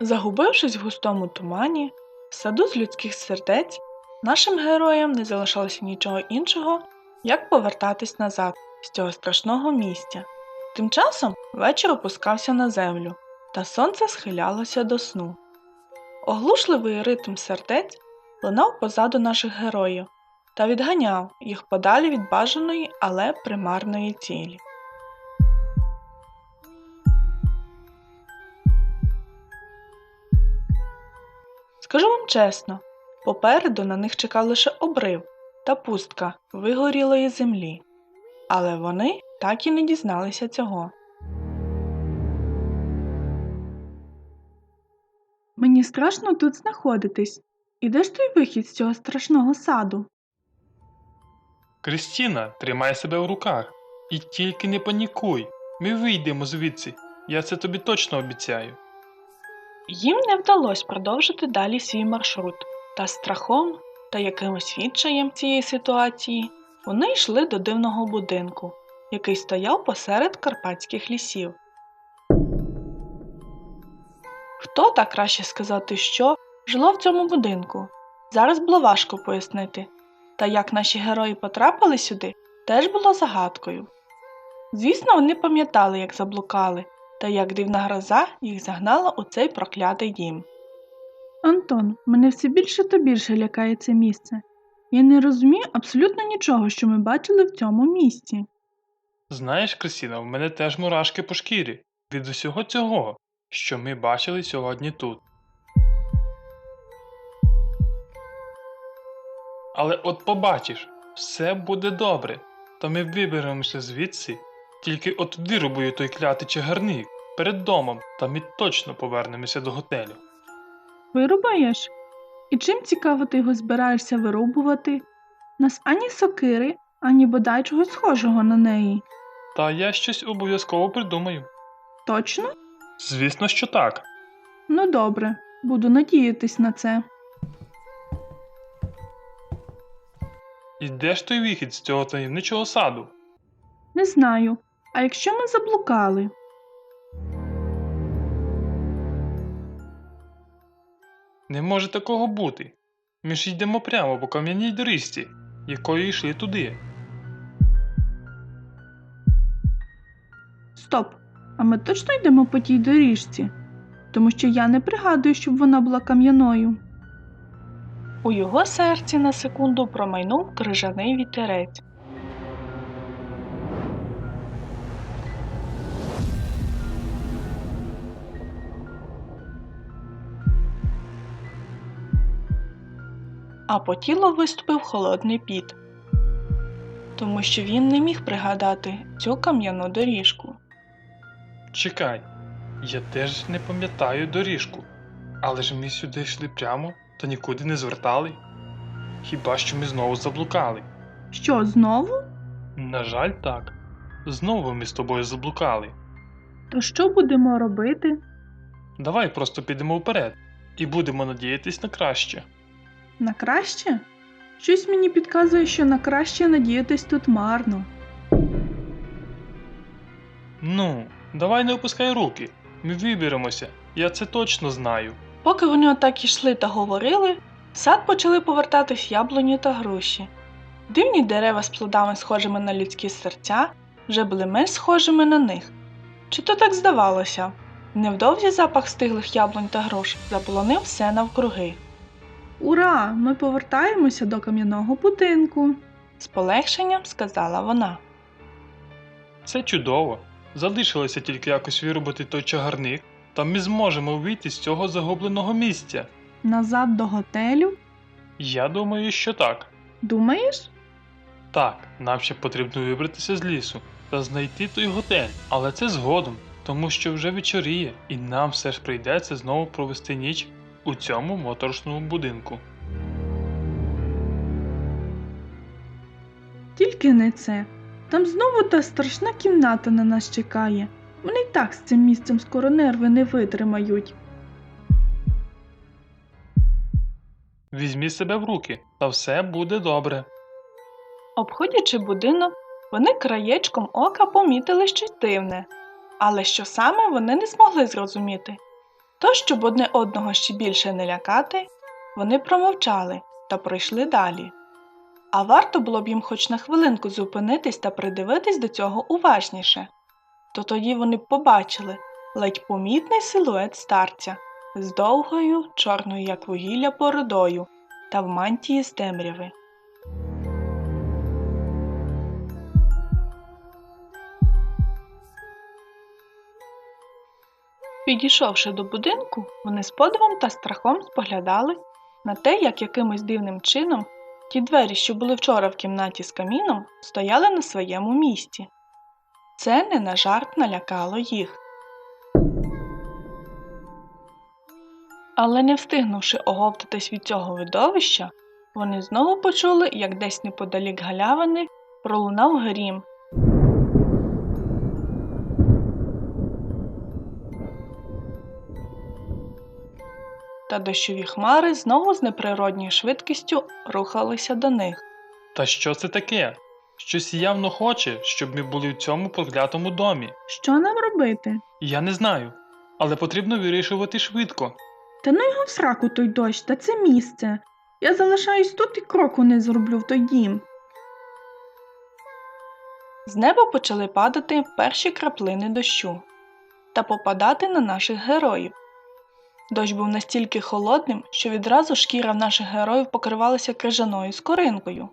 Загубившись в густому тумані, в саду з людських сердець, нашим героям не залишалося нічого іншого, як повертатись назад з цього страшного місця. Тим часом вечір опускався на землю, та сонце схилялося до сну. Оглушливий ритм сердець лунав позаду наших героїв та відганяв їх подалі від бажаної, але примарної цілі. Скажу вам чесно, попереду на них чекав лише обрив та пустка вигорілої землі, але вони так і не дізналися цього. Мені страшно тут знаходитись. І де ж той вихід з цього страшного саду? Крістіна, тримай себе в руках. І тільки не панікуй. Ми вийдемо звідси. Я це тобі точно обіцяю. Їм не вдалося продовжити далі свій маршрут, та страхом та якимось відчаєм цієї ситуації вони йшли до дивного будинку, який стояв посеред карпатських лісів. Хто та краще сказати, що жило в цьому будинку? Зараз було важко пояснити. Та як наші герої потрапили сюди, теж було загадкою. Звісно, вони пам'ятали, як заблукали, та як дивна гроза їх загнала у цей проклятий дім. Антон, мене все більше та більше лякає це місце. Я не розумію абсолютно нічого, що ми бачили в цьому місці. Знаєш, Крістіна, в мене теж мурашки по шкірі від усього цього, що ми бачили сьогодні тут. Але от побачиш, все буде добре, та ми виберемося звідси, тільки от вирубую той клятий чагарник перед домом, та ми точно повернемося до готелю. Вирубаєш? І чим цікаво ти його збираєшся вирубувати? Нас ані сокири, ані бодай чогось схожого на неї. Та я щось обов'язково придумаю. Точно? Звісно, що так. Ну добре, буду надіятись на це. І де ж той вихід з цього таємничого саду? Не знаю. А якщо ми заблукали? Не може такого бути. Ми ж йдемо прямо по кам'яній доріжці, якою йшли туди. Стоп! А ми точно йдемо по тій доріжці? Тому що я не пригадую, щоб вона була кам'яною. У його серці на секунду промайнув крижаний вітерець. А по тілу виступив холодний піт, тому що він не міг пригадати цю кам'яну доріжку. Чекай, я теж не пам'ятаю доріжку. Але ж ми сюди йшли прямо та нікуди не звертали. Хіба що ми знову заблукали? Що, знову? На жаль, так. Знову ми з тобою заблукали. То що будемо робити? Давай просто підемо вперед і будемо надіятись на краще. На краще? Щось мені підказує, що на краще надіятись тут марно. Ну, давай не опускай руки. Ми виберемося, я це точно знаю. Поки вони отак ішли та говорили, в сад почали повертатись яблуні та груші. Дивні дерева з плодами, схожими на людські серця, вже були менш схожими на них. Чи то так здавалося? Невдовзі запах стиглих яблунь та груш заполонив все навкруги. Ура! Ми повертаємося до кам'яного будинку, з полегшенням сказала вона. Це чудово. Залишилося тільки якось виробити той чагарник, та ми зможемо вийти з цього загубленого місця. Назад до готелю? Я думаю, що так. Думаєш? Так, нам ще потрібно вибратися з лісу та знайти той готель, але це згодом, тому що вже вечоріє, і нам все ж прийдеться знову провести ніч у цьому моторошному будинку. Тільки не це. Там знову та страшна кімната на нас чекає. Вони й так з цим місцем скоро нерви не витримають. Візьмі себе в руки, та все буде добре. Обходячи будинок, вони краєчком ока помітили щось дивне, але що саме вони не змогли зрозуміти. То, щоб одне одного ще більше не лякати, вони промовчали та пройшли далі. А варто було б їм хоч на хвилинку зупинитись та придивитись до цього уважніше. То тоді вони б побачили ледь помітний силует старця з довгою, чорною як вугілля бородою та в мантії з темряви. Підійшовши до будинку, вони з подивом та страхом споглядали на те, як якимось дивним чином ті двері, що були вчора в кімнаті з каміном, стояли на своєму місці. Це не на жарт налякало їх. Але не встигнувши оговтатись від цього видовища, вони знову почули, як десь неподалік галявини пролунав грім. Та дощові хмари знову з неприродньою швидкістю рухалися до них. Та що це таке? Щось явно хоче, щоб ми були в цьому проклятому домі. Що нам робити? Я не знаю, але потрібно вирішувати швидко. Та ну його в сраку той дощ, та це місце. Я залишаюсь тут і кроку не зроблю в той дім. З неба почали падати перші краплини дощу та попадати на наших героїв. Дощ був настільки холодним, що відразу шкіра в наших героїв покривалася крижаною скоринкою.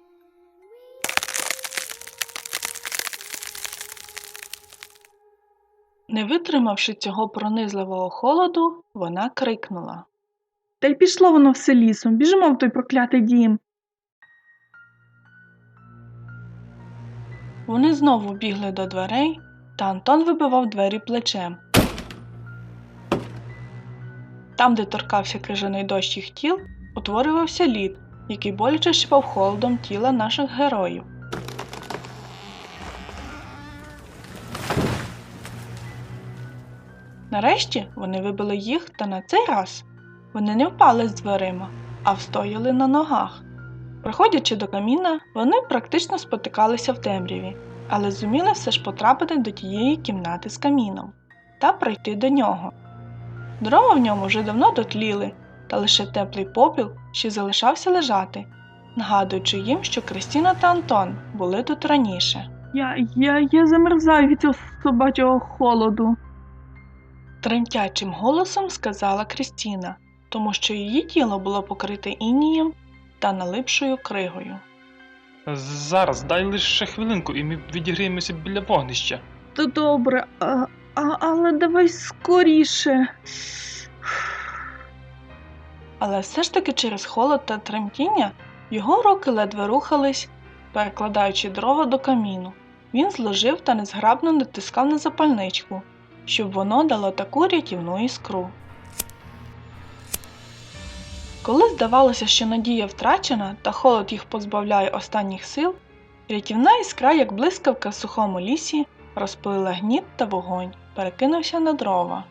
Не витримавши цього пронизливого холоду, вона крикнула. Та й пішло воно все лісом, біжимо в той проклятий дім. Вони знову бігли до дверей, та Антон вибивав двері плечем. Там, де торкався крижаний дощ їх тіл, утворювався лід, який боляче щипав холодом тіла наших героїв. Нарешті вони вибили їх, та на цей раз вони не впали з дверима, а встояли на ногах. Приходячи до каміна, вони практично спотикалися в темряві, але зуміли все ж потрапити до тієї кімнати з каміном та пройти до нього. Дрова в ньому вже давно дотліли, та лише теплий попіл ще залишався лежати, нагадуючи їм, що Кристіна та Антон були тут раніше. Я, я, я замерзаю від цього собачого холоду. Тремтячим голосом сказала Крістіна, тому що її тіло було покрите інієм та налипшою кригою. Зараз дай лише хвилинку, і ми відіграємося біля вогнища. То добре, а, а, але давай скоріше. Але все ж таки через холод та тремтіння його руки ледве рухались, перекладаючи дрова до каміну. Він зложив та незграбно натискав на запальничку, щоб воно дало таку рятівну іскру. Коли здавалося, що надія втрачена та холод їх позбавляє останніх сил, рятівна іскра, як блискавка в сухому лісі, розпилила гніт та вогонь, перекинувся на дрова.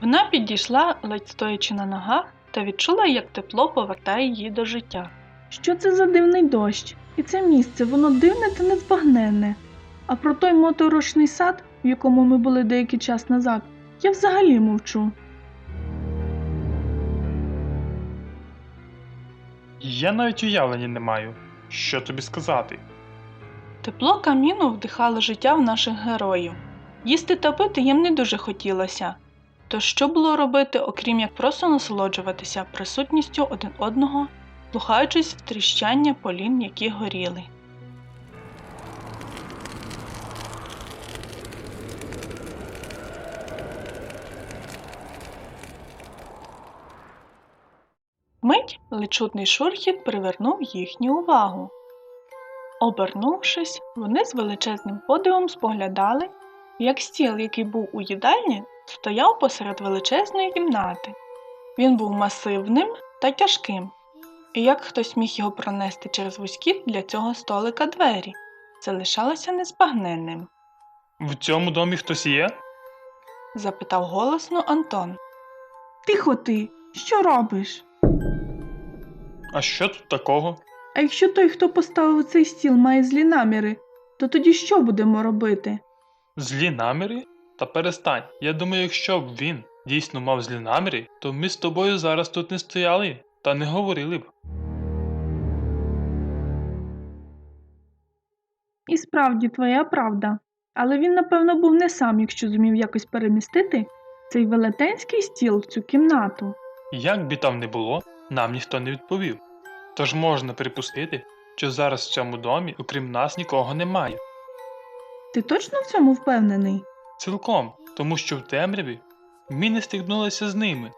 Вона підійшла, ледь стоячи на ногах, та відчула, як тепло повертає її до життя. Що це за дивний дощ? І це місце, воно дивне та незбагненне. А про той моторошний сад, в якому ми були деякий час назад, я взагалі мовчу. Я навіть уявлення не маю, що тобі сказати. Тепло каміну вдихало життя в наших героїв. Їсти та пити їм не дуже хотілося. То що було робити, окрім як просто насолоджуватися присутністю один одного, слухаючись в тріщання полін, які горіли. Мить лечутний шурхіт привернув їхню увагу. Обернувшись, вони з величезним подивом споглядали, як стіл, який був у їдальні, стояв посеред величезної кімнати. Він був масивним та тяжким, і як хтось міг його пронести через вузькі для цього столика двері, залишалося незбагненним, В цьому домі хтось є? запитав голосно Антон. Тихо ти, що робиш? А що тут такого? А якщо той, хто поставив цей стіл, має злі наміри, то тоді що будемо робити? Злі наміри? Та перестань. Я думаю, якщо б він дійсно мав злі наміри, то ми з тобою зараз тут не стояли та не говорили б. І справді твоя правда. Але він, напевно, був не сам, якщо зумів якось перемістити цей велетенський стіл в цю кімнату. Як би там не було, нам ніхто не відповів. Тож можна припустити, що зараз в цьому домі, окрім нас, нікого немає. Ти точно в цьому впевнений? Цілком, тому що в темряві ми не стикнулися з ними.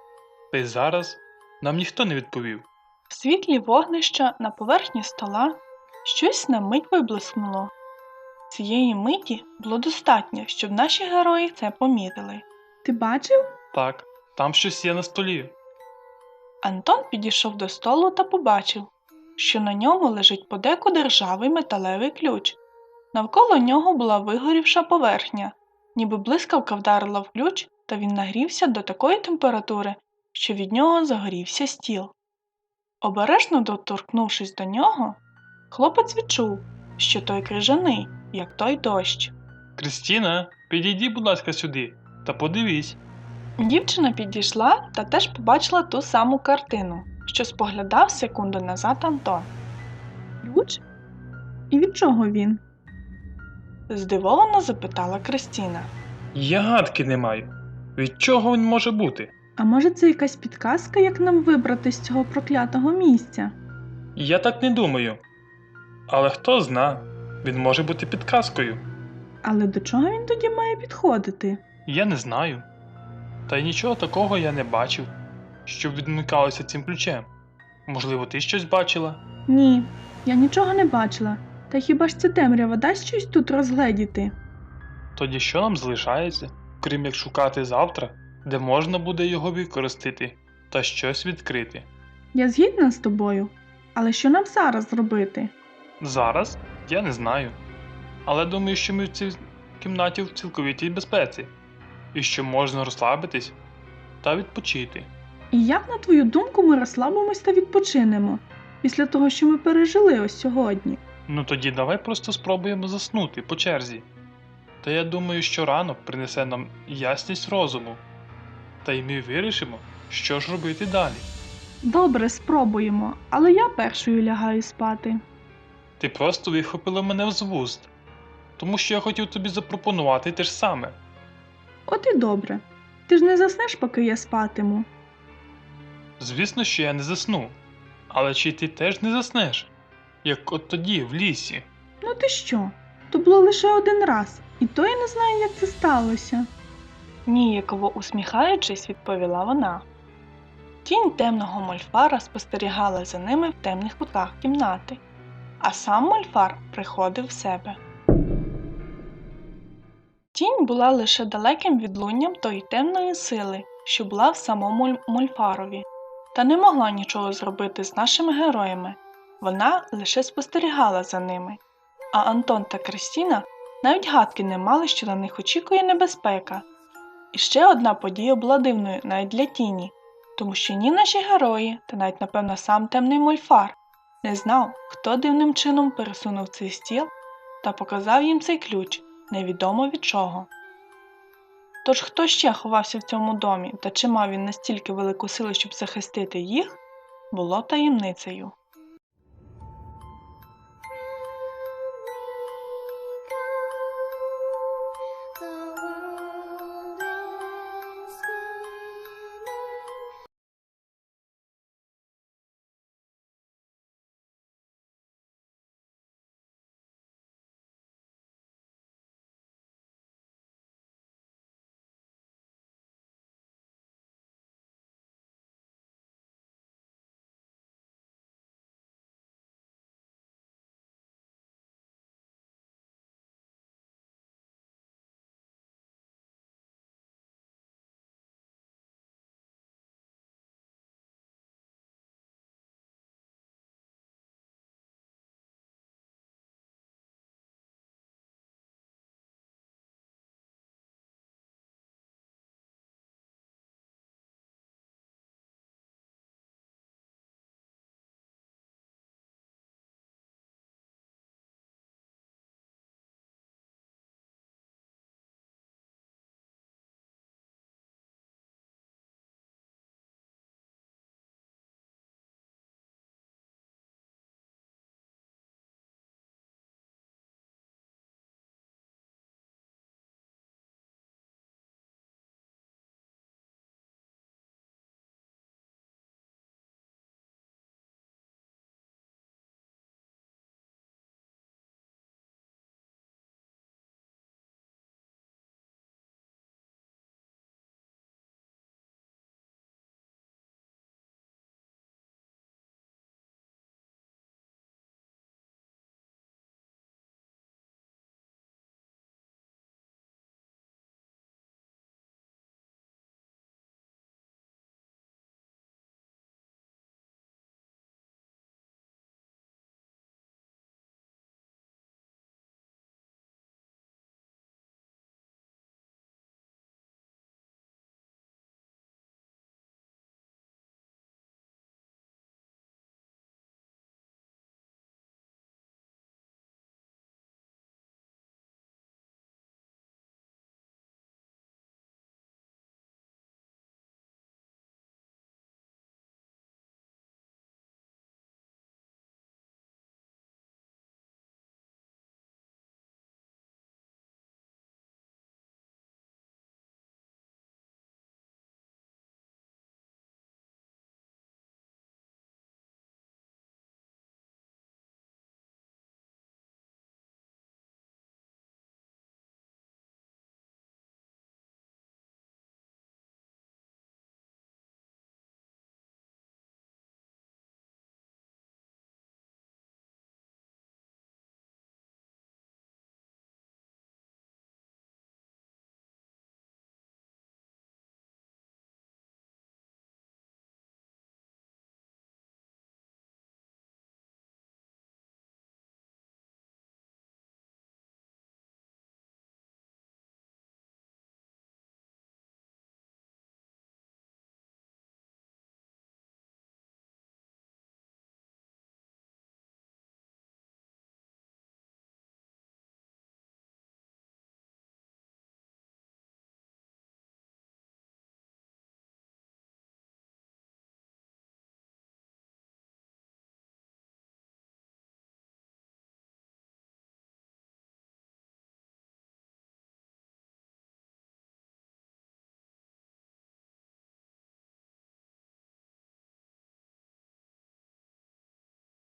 Та й зараз нам ніхто не відповів. В світлі вогнища на поверхні стола щось на мить виблиснуло. Цієї миті було достатньо, щоб наші герої це помітили. Ти бачив? Так, там щось є на столі. Антон підійшов до столу та побачив, що на ньому лежить подекуди ржавий металевий ключ. Навколо нього була вигорівша поверхня, ніби блискавка вдарила в ключ, та він нагрівся до такої температури, що від нього загорівся стіл. Обережно доторкнувшись до нього, хлопець відчув, що той крижаний, як той дощ. Крістіна, підійди, будь ласка, сюди та подивись. Дівчина підійшла та теж побачила ту саму картину, що споглядав секунду назад Антон. Ключ? І від чого він? Здивовано запитала Кристіна. Я гадки не маю. Від чого він може бути? А може це якась підказка, як нам вибрати з цього проклятого місця? Я так не думаю. Але хто зна, він може бути підказкою. Але до чого він тоді має підходити? Я не знаю. Та й нічого такого я не бачив, щоб відмикалося цим ключем. Можливо, ти щось бачила? Ні, я нічого не бачила. Та хіба ж це темрява дасть щось тут розгледіти? Тоді що нам залишається, крім як шукати завтра, де можна буде його використати та щось відкрити? Я згідна з тобою. Але що нам зараз зробити? Зараз я не знаю. Але думаю, що ми в цій кімнаті в цілковитій безпеці, і що можна розслабитись та відпочити. І як, на твою думку, ми розслабимось та відпочинемо після того, що ми пережили ось сьогодні? Ну тоді давай просто спробуємо заснути по черзі. Та я думаю, що ранок принесе нам ясність розуму. Та й ми вирішимо, що ж робити далі. Добре, спробуємо, але я першою лягаю спати. Ти просто вихопила мене з вуст, тому що я хотів тобі запропонувати те ж саме. От і добре. Ти ж не заснеш, поки я спатиму. Звісно, що я не засну. Але чи ти теж не заснеш? Як от тоді, в лісі. Ну ти що? То було лише один раз, і то я не знаю, як це сталося. Ніяково усміхаючись, відповіла вона. Тінь темного мольфара спостерігала за ними в темних кутах кімнати, а сам мольфар приходив в себе. Тінь була лише далеким відлунням тої темної сили, що була в самому Ль- мольфарові, та не могла нічого зробити з нашими героями. Вона лише спостерігала за ними. А Антон та Кристіна навіть гадки не мали, що на них очікує небезпека. І ще одна подія була дивною навіть для тіні, тому що ні наші герої, та навіть, напевно, сам темний мольфар не знав, хто дивним чином пересунув цей стіл та показав їм цей ключ, невідомо від чого. Тож хто ще ховався в цьому домі та чи мав він настільки велику силу, щоб захистити їх, було таємницею.